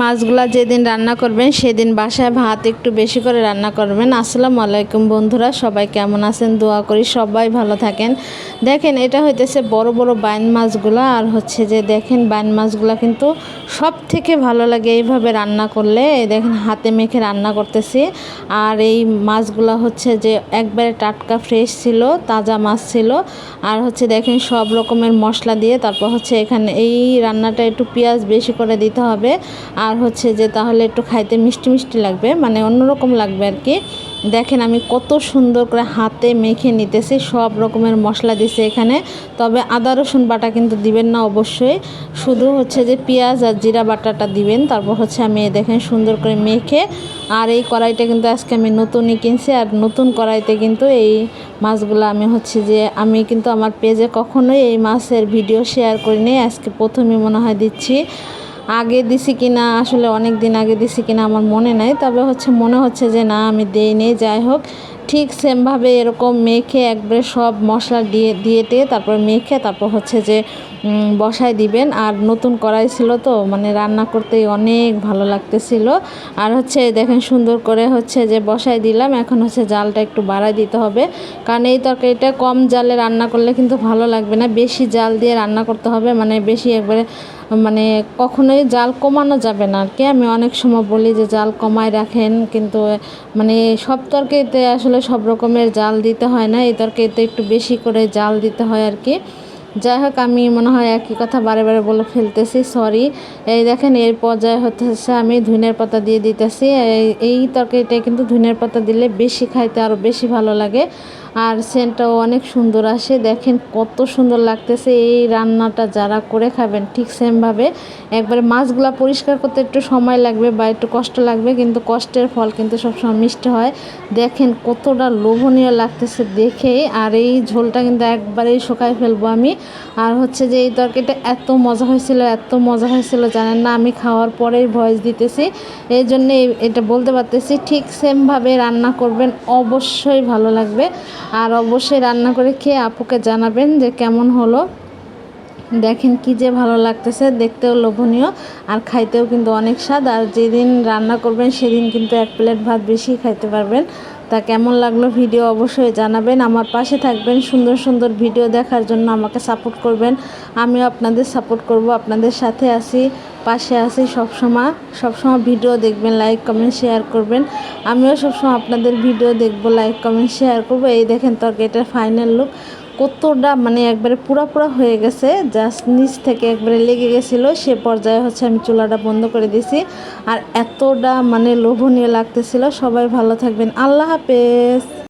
মাছগুলা যেদিন রান্না করবেন, সেদিন বাসায় ভাত একটু বেশি করে রান্না করবেন। আসসালামু আলাইকুম বন্ধুরা, সবাই কেমন আছেন? দোয়া করি সবাই ভালো থাকেন। দেখেন, এটা হইতেছে বড় বড় বাইন মাছগুলো, আর হচ্ছে যে দেখেন বাইন মাছগুলা কিন্তু সব থেকে ভালো লাগে এইভাবে রান্না করলে। দেখেন, হাতে মেখে রান্না করতেছি। আর এই মাছগুলো হচ্ছে যে একবারে টাটকা ফ্রেশ ছিল, তাজা মাছ ছিল। আর হচ্ছে দেখেন, সব রকমের মশলা দিয়ে তারপর হচ্ছে এখানে এই রান্নাটা একটু পেঁয়াজ বেশি করে দিতে হবে। আর হচ্ছে যে তাহলে একটু খাইতে মিষ্টি মিষ্টি লাগবে মানে অন্যরকম লাগবে আর কি। দেখেন আমি কত সুন্দর করে হাতে মেখে নিতেছি, সব রকমের মশলা দিছে এখানে। তবে আদা, রসুন বাটা কিন্তু দিবেন না অবশ্যই। শুধু হচ্ছে যে পেঁয়াজ আর জিরা বাটাটা দিবেন, তারপর হচ্ছে আমি দেখেন সুন্দর করে মেখে, আর এই কড়াইটা কিন্তু আজকে আমি নতুনই কিনছি, আর নতুন কড়াইতে কিন্তু এই মাছগুলো আমি হচ্ছে যে আমি কিন্তু আমার পেজে কখনোই এই মাছের ভিডিও শেয়ার করিনি, আজকে প্রথমে মনে হয় দিচ্ছি। আগে দিছি কিনা, আসলে অনেক দিন আগে দিছি কিনা আমার মনে নাই। তবে হচ্ছে মনে হচ্ছে যে, না, আমি দেইনি যাই হোক। ঠিক সেমভাবে এরকম মেখে একবারে সব মশলা দিয়ে দিয়ে তারপর মেখে তারপর হচ্ছে যে বসায় দিবেন। আর নতুন কড়াই ছিল তো মানে রান্না করতেই অনেক ভালো লাগতেছিল। আর হচ্ছে দেখেন সুন্দর করে হচ্ছে যে বসায় দিলাম। এখন হচ্ছে জালটা একটু বাড়ায় দিতে হবে। কারণ এই তরকারিটা কম জালে রান্না করলে কিন্তু ভালো লাগবে না। বেশি জাল দিয়ে রান্না করতে হবে। মানে বেশি একবারে মানে কখনোই জাল কমানো যাবে না আর কি আমি অনেক সময় বলি যে জাল কমায় রাখেন। কিন্তু মানে সব তরকারিতে আসলে সব রকমের জাল দিতে হয় না। এই তরকারিতে একটু বেশি করে জাল দিতে হয় আর কি যাই হোক আমি মনে হয় একই কথা বারে বারে বলে ফেলতেছি সরি এই দেখেন এর পর্যায়ে হচ্ছে আমি ধনিয়ার পাতা দিয়ে দিতেছি। এই- তরকারিটা কিন্তু ধুনের পাতা দিলে বেশি খাইতে আরও বেশি ভালো লাগে। আর সেন্টটাও অনেক সুন্দর আসে। দেখেন কত সুন্দর লাগতেছে এই রান্নাটা যারা করে খাবেন ঠিক সেমভাবে। একবারে মাছগুলা পরিষ্কার করতে একটু সময় লাগবে বা একটু কষ্ট লাগবে, কিন্তু কষ্টের ফল কিন্তু সবসময় মিষ্টি হয়। দেখেন কতটা লোভনীয় লাগতেছে দেখে আর এই ঝোলটা কিন্তু একবারেই শুকায় ফেলব আমি। আর হচ্ছে যে এই তরকারিটা এত মজা হয়েছিল, এত মজা হয়েছিল, জানেন না? আমি খাওয়ার পরেই ভয়েস দিতেছি। এই জন্য এটা বলতে পারতেছি, ঠিক সেমভাবে রান্না করবেন, অবশ্যই ভালো লাগবে। আর অবশ্যই রান্না করে খেয়ে আপুকে জানাবেন যে কেমন হলো। দেখেন কি যে ভালো লাগতেছে, দেখতেও লোভনীয় আর খাইতেও কিন্তু অনেক স্বাদ। আর যেদিন রান্না করবেন, সেদিন কিন্তু এক প্লেট ভাত বেশি খাইতে পারবেন। তা কেমন লাগল ভিডিও অবশ্যই জানাবেন। আমার পাশে থাকবেন, সুন্দর সুন্দর ভিডিও দেখার জন্য আমাকে সাপোর্ট করবেন। আমিও আপনাদের সাপোর্ট করব, আপনাদের সাথে আসি পাশে আসি সবসময়। সবসময় ভিডিও দেখবেন লাইক কমেন্ট শেয়ার করবেন। আমিও সবসময় আপনাদের ভিডিও দেখব লাইক কমেন্ট শেয়ার করব। এই দেখেন তরকারিটার ফাইনাল লুক কতটা মানে একবারে পুরা পুরা হয়ে গেছে জাস্ট নিচ থেকে একবারে লেগে গেছিল, সে পর্যায়ে হচ্ছে আমি চুলাটা বন্ধ করে দিছি। আর এতটা মানে লোভনীয় লাগতেছিল, সবাই ভালো থাকবেন, আল্লাহ হাফেজ।